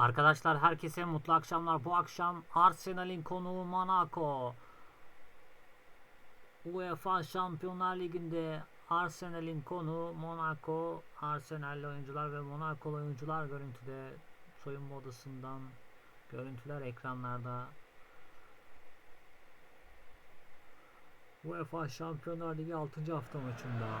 Arkadaşlar herkese mutlu akşamlar. Bu akşam Arsenal'in konuğu Monaco. UEFA Şampiyonlar Ligi'nde Arsenal'in konuğu Monaco. Arsenal'li oyuncular ve Monaco'lu oyuncular görüntüde soyunma odasından görüntüler ekranlarda. UEFA Şampiyonlar Ligi 6. hafta maçında.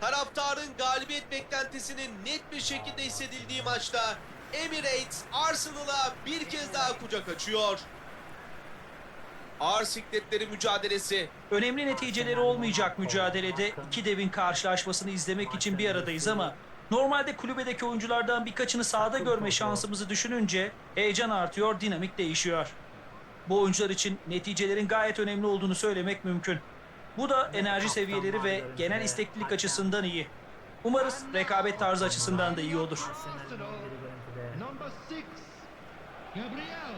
Taraftarın galibiyet beklentisinin net bir şekilde hissedildiği maçta Emirates Arsenal'a bir kez daha kucak açıyor. Ağır sikletleri mücadelesi. Önemli neticeleri olmayacak mücadelede iki devin karşılaşmasını izlemek için bir aradayız ama normalde kulübedeki oyunculardan birkaçını sahada görme şansımızı düşününce heyecan artıyor, dinamik değişiyor. Bu oyuncular için neticelerin gayet önemli olduğunu söylemek mümkün. Bu da enerji seviyeleri ve genel isteklilik açısından iyi. Umarız rekabet tarzı açısından da iyi olur. Arsenal'in 11'i görüntüde. Number six, Gabriel.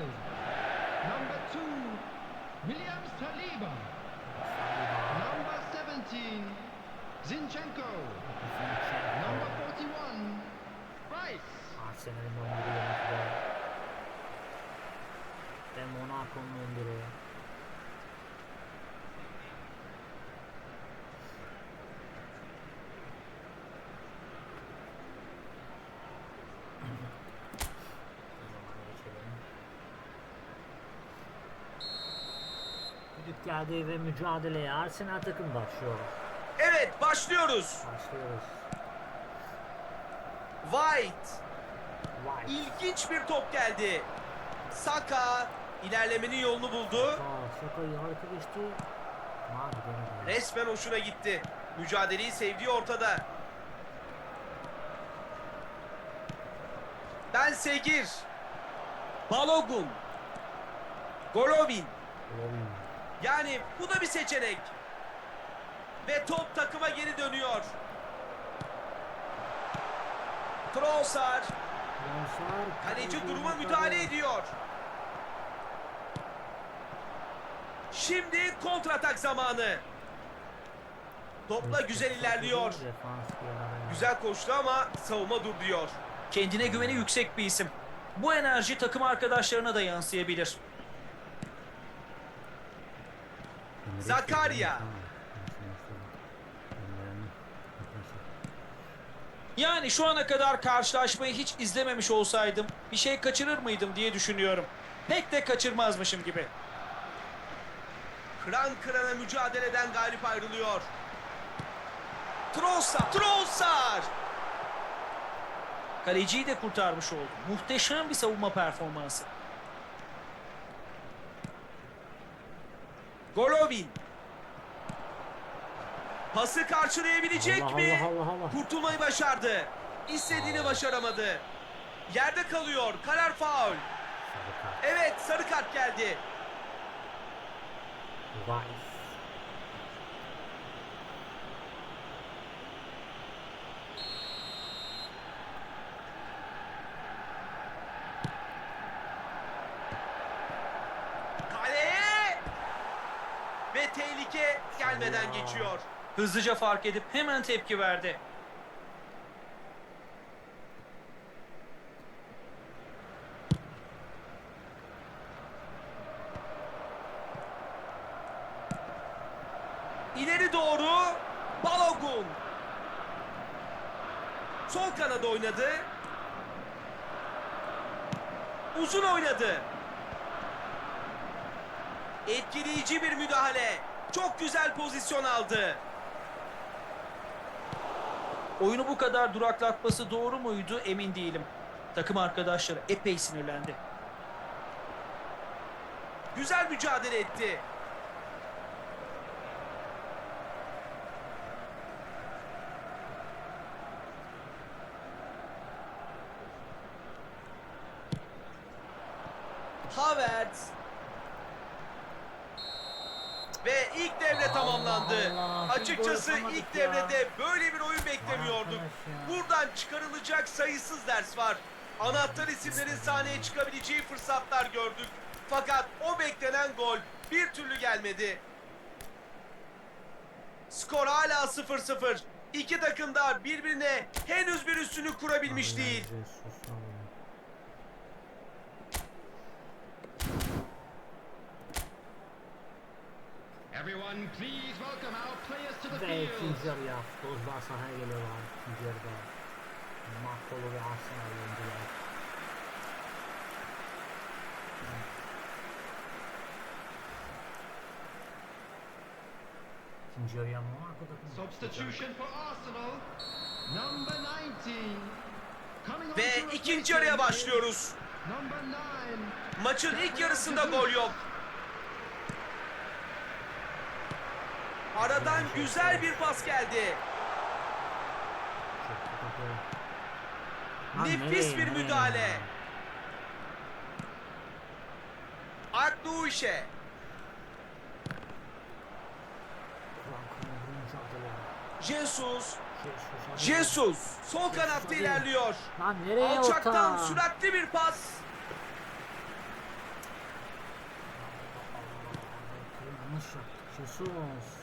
Number two, William Saliba. Number 17, Zinchenko. Number 41, Rice. Arsenal'in 11'i görüntüde. Ve Monaco'nun 11'i. Geldi ve mücadeleye Arsenal takım başlıyor. Evet başlıyoruz. Başlıyoruz. White. White. İlginç bir top geldi. Saka ilerlemenin yolunu buldu. Aa, Şaka'yı harika geçti. Resmen hoşuna gitti. Mücadeleyi sevdiği ortada. Ben Segir. Balogun. Golovin. Golovin. Yani bu da bir seçenek. Ve top takıma geri dönüyor. Trossard. Kaleci duruma müdahale ediyor. Şimdi kontratak zamanı. Topla güzel ilerliyor. Güzel koştu ama savunma dur. Kendine güveni yüksek bir isim. Bu enerji takım arkadaşlarına da yansıyabilir. Zakaria. Yani şu ana kadar karşılaşmayı hiç izlememiş olsaydım bir şey kaçırır mıydım diye düşünüyorum. Pek de kaçırmazmışım gibi. Kıran kırana mücadeleden galip ayrılıyor. Trossard. Trossard. Kaleciyi de kurtarmış oldu. Muhteşem bir savunma performansı. Golovin. Pası karşılayabilecek Allah, mi? Allah, Allah, Allah. Kurtulmayı başardı. İstediğini başaramadı. Yerde kalıyor. Karar faul. Evet sarı kart geldi. Vice. Ve tehlike gelmeden geçiyor. Hızlıca fark edip hemen tepki verdi. İleri doğru Balogun. Sol kanada oynadı. Uzun oynadı. Etkileyici bir müdahale. Çok güzel pozisyon aldı. Oyunu bu kadar duraklatması doğru muydu emin değilim. Takım arkadaşları epey sinirlendi. Güzel mücadele etti. Havertz Ve ilk devre Allah tamamlandı. Allah, bir İlk ya. devrede böyle bir oyun beklemiyorduk. ya. Buradan çıkarılacak sayısız ders var. Anahtar isimlerin sahneye çıkabileceği fırsatlar gördük. Fakat o beklenen gol bir türlü gelmedi. Skor hala 0-0. İki takım da birbirine henüz bir üstünlük kurabilmiş değil. Ve ikinci yarıya futbolcular sahaya geliyorlar. İkinci yarıda Makolo ve Arsenal oyuncular. İkinci yarıya Monaco takımı. Substitution for Arsenal. Number 90. Coming on to Ve replace ikinci yarıya başlıyoruz. Number 9. Maçın ilk yarısında gol yok. Aradan güzel bir pas geldi. Nefis bir müdahale. Akduşe. Jesus. Jesus. Sol kanatta ilerliyor. Lan nereye Alçaktan orta? süratli bir pas. Jesus.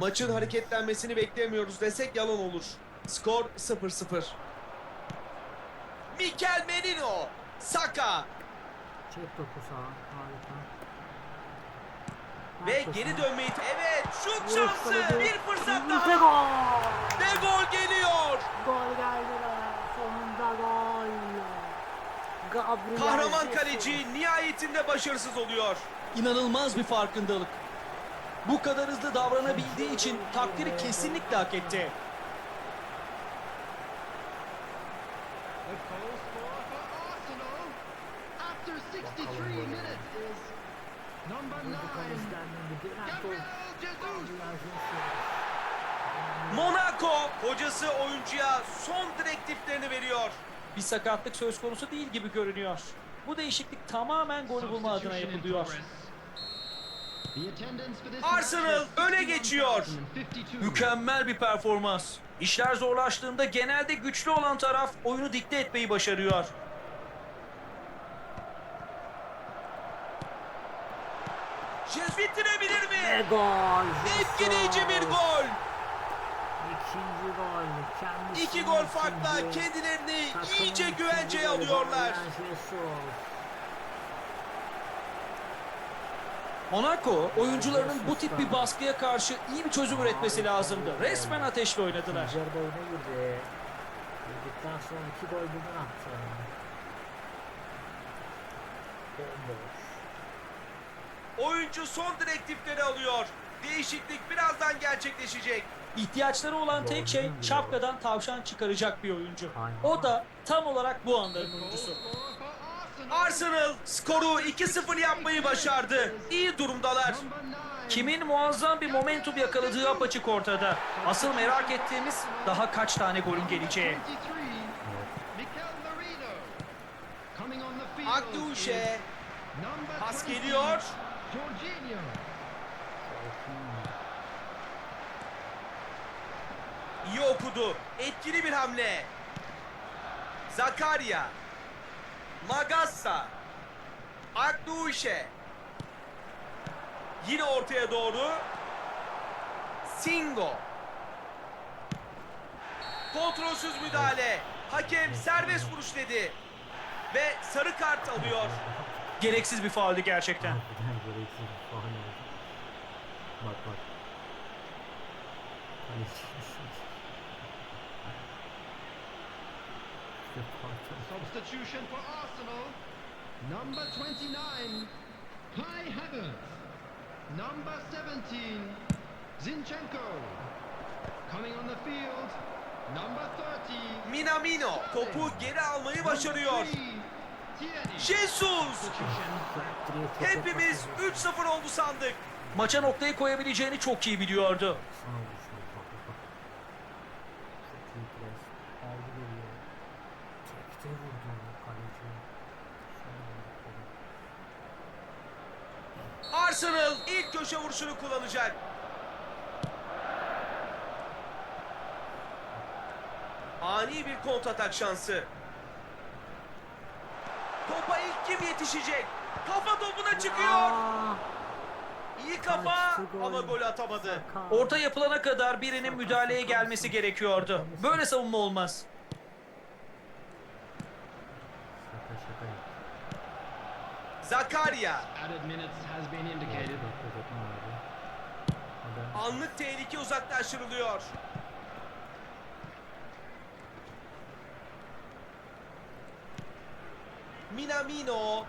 Maçın hareketlenmesini beklemiyoruz desek yalan olur. Skor 0-0. Mikel Merino. Saka. Çek topu sağa. Harika. Ve Harika. geri dönmeyi... Evet şut şansı. Bir fırsat Ve daha. gol. Ve gol geliyor. Gol geldi be. Sonunda gol. Gabriel Kahraman kaleci nihayetinde başarısız oluyor. İnanılmaz bir farkındalık. Bu kadar hızlı davranabildiği için takdiri kesinlikle hak etti. The goal scorer for Arsenal after 63 minutes is number Bu 9. kaleciden bir gelen top. Gabriel Jesus. Gabriel Jesus. Monaco hocası oyuncuya son direktiflerini veriyor. Bir sakatlık söz konusu değil gibi görünüyor. Bu değişiklik tamamen golü bulma adına yapılıyor. progress. The attendance for this Arsenal öne geçiyor. 61,052. Mükemmel bir performans. İşler zorlaştığında genelde güçlü olan taraf oyunu dikte etmeyi başarıyor. Jesus bitirebilir Ve mi? gol. Etkileyici bir Jesus. gol. İkinci gol. Kendisi İki gol farkla kendilerini iyice güvenceye alıyorlar. Monaco oyuncularının bu tip bir baskıya karşı iyi bir çözüm üretmesi lazımdı. Resmen ateşle oynadılar. Yarıda oyuna girdi. Girdikten sonra iki gol birden attı. Bomboş. Oyuncu son direktifleri alıyor. Değişiklik birazdan gerçekleşecek. İhtiyaçları olan tek şey şapkadan tavşan çıkaracak bir oyuncu. O da tam olarak bu anların oyuncusu. Arsenal. Skoru 2-0 yapmayı başardı. İyi durumdalar. Number 9. Kimin muazzam bir momentum yakaladığı apaçık ortada. Asıl merak ettiğimiz daha kaç tane golün geleceği. 23. Mikel Merino. Coming on the field Akduşe. Pas 20, geliyor. İyi okudu. Etkili bir hamle. Zakaria. Magassa. Akduşe. Yine ortaya doğru. Singo. Kontrolsüz müdahale. Hakem serbest vuruş dedi. Ve sarı kart alıyor. Gereksiz bir fauldü gerçekten. Gereksiz bir oldu. Bak bak. Substitution for Arsenal. Number 29. Kai Havertz. Number 17. Zinchenko. Coming on the field. Number 30. Minamino topu geri almayı başarıyor. Jesus! Hepimiz kaçırdı. 3-0 oldu sandık. Maça noktayı koyabileceğini çok iyi biliyordu. Sana vuruşu bak bak bak. Çok iyi pres. Aldı geliyor. Tekte vurdu kaleci. Sonra vurdu. İlk köşe vuruşunu kullanacak. Ani bir kontratak şansı. Topa ilk kim yetişecek? Kafa topuna çıkıyor. Aa, İyi kafa ama gol atamadı. Orta yapılana kadar birinin müdahaleye gelmesi gerekiyordu. Böyle savunma olmaz. Adam anlık tehlike uzaklaştırılıyor. Minamino.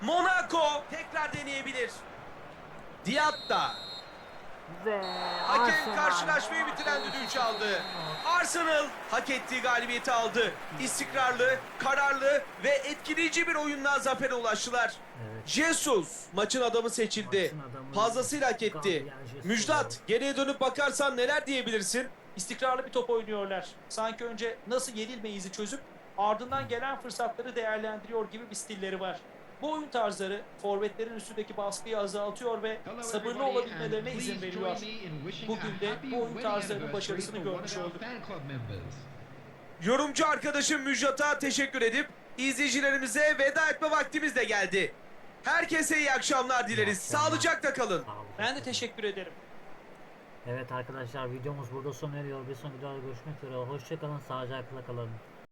Monaco. Tekrar deneyebilir. Diatta ve Hakem Arsenal. karşılaşmayı bitiren düdüğü çaldı. Arsenal hak ettiği galibiyeti aldı. İstikrarlı, kararlı ve etkileyici bir oyunla zafere ulaştılar. Evet. Jesus maçın adamı seçildi. Maçın adamı Fazlasıyla hak etti. Müjdat geriye dönüp bakarsan neler diyebilirsin? İstikrarlı bir top oynuyorlar. Sanki önce nasıl yenilmeyizi çözüp ardından gelen fırsatları değerlendiriyor gibi bir stilleri var. Bu oyun tarzları forvetlerin üstündeki baskıyı azaltıyor ve sabırlı olabilmelerine izin veriyor. Bugün de bu oyun tarzlarının başarısını görmüş olduk. Yorumcu arkadaşım Müjdat'a teşekkür edip izleyicilerimize veda etme vaktimiz de geldi. Herkese iyi akşamlar dileriz. Sağlıcakla kalın. Ben de teşekkür ederim. Evet arkadaşlar videomuz burada sona eriyor. Bir sonraki videoda görüşmek üzere. Hoşçakalın. Sağlıcakla kalın.